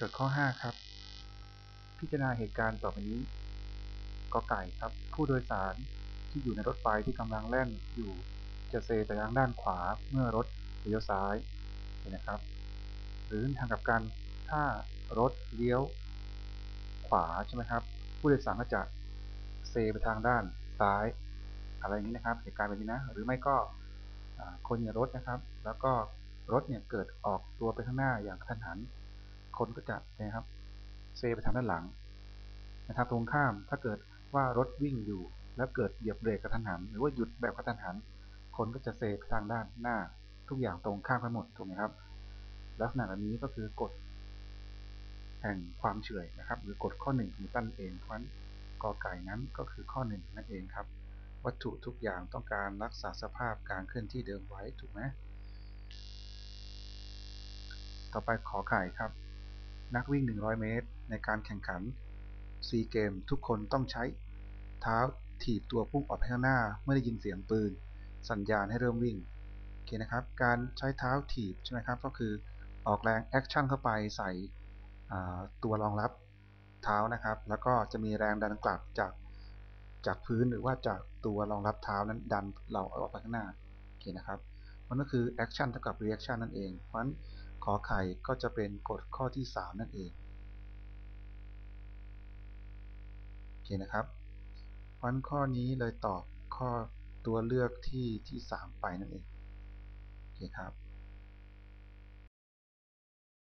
จทย์ข้อ 5 ครับ พิจารณาเหตุการณ์ต่อไปนี้กอไก่ครับ ผู้โดยสารที่อยู่ในรถไฟที่กำลังแล่นอยู่จะเซไปทางด้านขวาเมื่อรถเลี้ยวซ้ายเห็นนะครับ หรือทางกับกันถ้ารถเลี้ยวขวาใช่ไหมครับ ผู้โดยสารก็จะเซไปทางด้านซ้าย อะไรอย่างนี้นะครับเหตุการณ์แบบนี้นะหรือไม่ก็คนอยู่ในรถนะครับ แล้วก็รถเนี่ยเกิดออกตัวไปข้างหน้าอย่างกระทันหัน คนก็จะนะครับ เซไปทางด้านหลังนะครับ ตรงข้ามถ้าเกิดว่ารถวิ่งอยู่ แล้วเกิดเหยียบเบรกกระทันหัน หรือว่าหยุดแบบกระทันหัน คนก็จะเซไปทางด้านหน้า ทุกอย่างตรงข้ามกันหมดถูกไหมครับ ลักษณะแบบนี้ก็คือกฎแห่งความเฉื่อยนะครับ หรือกฎข้อหนึ่งของตันเองเพราะฉะนั้นกอไก่นั้นก็คือข้อหนึ่งนั่นเองครับ วัตถุทุกอย่างต้องการรักษาสภาพการเคลื่อนที่เดิมไว้ถูกไหมต่อไปขอไข่ครับ นักวิ่ง 100 เมตร ในการแข่งขันซีเกมทุกคนต้องใช้เท้าถีบตัวพุ่งออกไปข้างหน้าเมื่อได้ยินเสียงปืน สัญญาณให้เริ่มวิ่งโอเคนะครับ การใช้เท้าถีบใช่ไหมครับก็คือออกแรงแอคชั่นเข้าไปใส่ตัวรองรับเท้านะครับ แล้วก็จะมีแรงดันกลับจากจากพื้นหรือว่าจากตัวรองรับเท้านั้นดันเราออกไปข้างหน้าโอเคนะครับมันก็คือแอคชั่นเท่ากับเรีแอคชั่นนั่นเองเพราะฉะนั้น ขอไข่ก็จะเป็นกฎข้อที่ 3 นั่นเองโอเคนะครับเพราะข้อนี้เลยตอบข้อตัวเลือกที่ที่ 3 ไปนั่นเองโอเคครับ